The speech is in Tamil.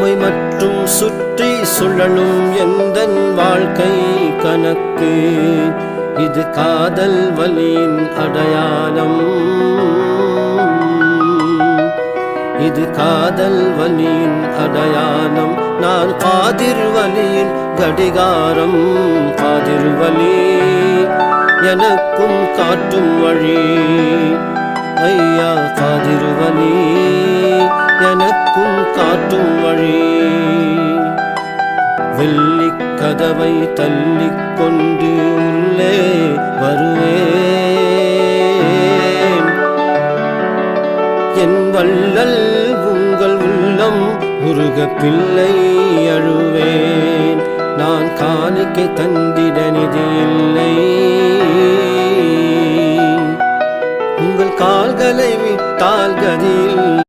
உம்மை மற்றும் சுற்றி சுழலும் எந்த வாழ்க்கை கணக்கு? இது காதல் வலியின் அடையாளம். இது காதல் வலியின் அடையாளம். நான் காதிர் வலியின் கடிகாரம். காதிர் வலி எனக்கும் காட்டும் வழி. ஐயா காதிர் வலி எனக்கு வெள்ளிக் கதவை தள்ளிக் கொண்டு உள்ளே வருவேன். என் வள்ளல் உங்கள் உள்ளம் முருக பிள்ளை அழுவேன். நான் காணிக்கை தந்திட நிதி இல்லை. உங்கள் கால்களை விட்டால் கதில்